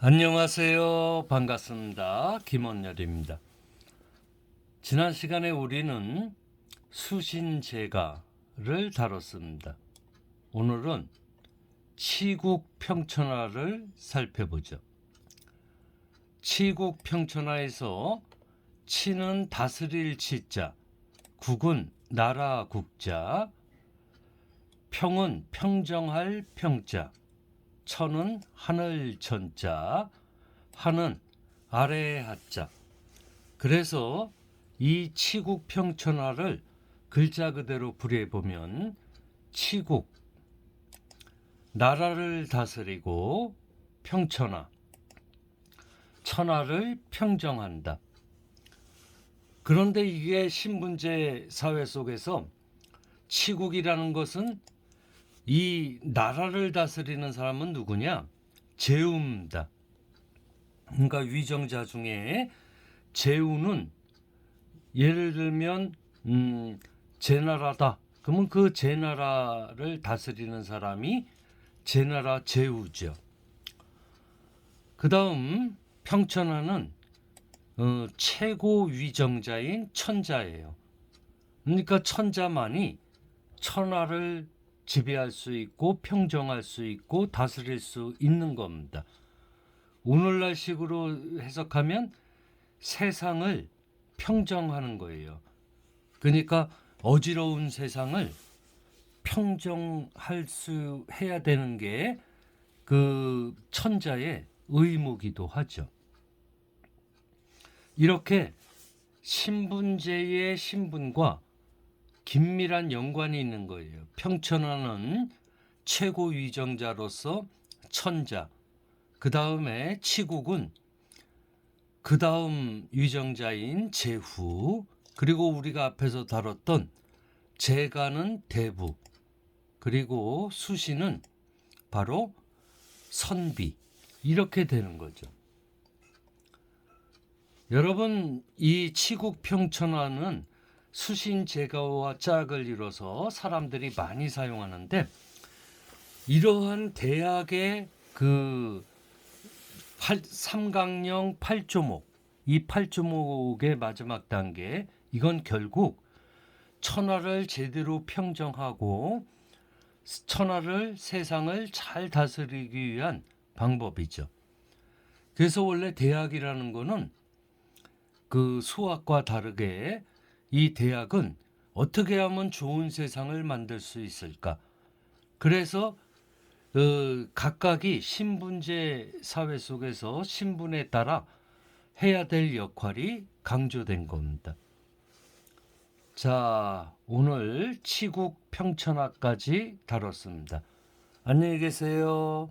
안녕하세요. 반갑습니다. 김원열입니다. 지난 시간에 우리는 수신제가를 다뤘습니다. 오늘은 치국 평천화를 살펴보죠. 치국 평천화에서 치는 다스릴 치자, 국은 나라 국자, 평은 평정할 평자, 천은 하늘 천자, 하는 아래 하자. 그래서 이 치국 평천화를 글자 그대로 불해 보면 치국 나라를 다스리고 평천화 천하를 평정한다. 그런데 이게 신분제 사회 속에서 치국이라는 것은 이 나라를 다스리는 사람은 누구냐? 제우입니다. 그러니까 위정자 중에 제우는 예를 들면 음, 제 나라다. 그러면 그 제 나라를 다스리는 사람이 제 나라 제우죠. 그 다음 평천하는 어, 최고 위정자인 천자예요. 그러니까 천자만이 천하를 지배할 수 있고 평정할 수 있고 다스릴 수 있는 겁니다. 오늘날 식으로 해석하면 세상을 평정하는 거예요. 그러니까 어지러운 세상을 평정할 수 해야 되는 게 그 천자의 의무기도 하죠. 이렇게 신분제의 신분과 긴밀한 연관이 있는 거예요. 평천하는 최고 위정자로서 천자, 그 다음에 치국은 그 다음 위정자인 제후, 그리고 우리가 앞에서 다뤘던 제가는 대부, 그리고 수시는 바로 선비, 이렇게 되는 거죠. 여러분, 이 치국 평천화는 수신 제거와 짝을 이뤄서 사람들이 많이 사용하는데 이러한 대학의 그 8, 삼강령 8조목 이 8조목의 마지막 단계 이건 결국 천하를 제대로 평정하고 천하를 세상을 잘 다스리기 위한 방법이죠. 그래서 원래 대학이라는 거는 그 수학과 다르게 이 대학은 어떻게 하면 좋은 세상을 만들 수 있을까? 그래서 어, 각각이 신분제 사회 속에서 신분에 따라 해야 될 역할이 강조된 겁니다. 자, 오늘 치국 평천화까지 다뤘습니다. 안녕히 계세요.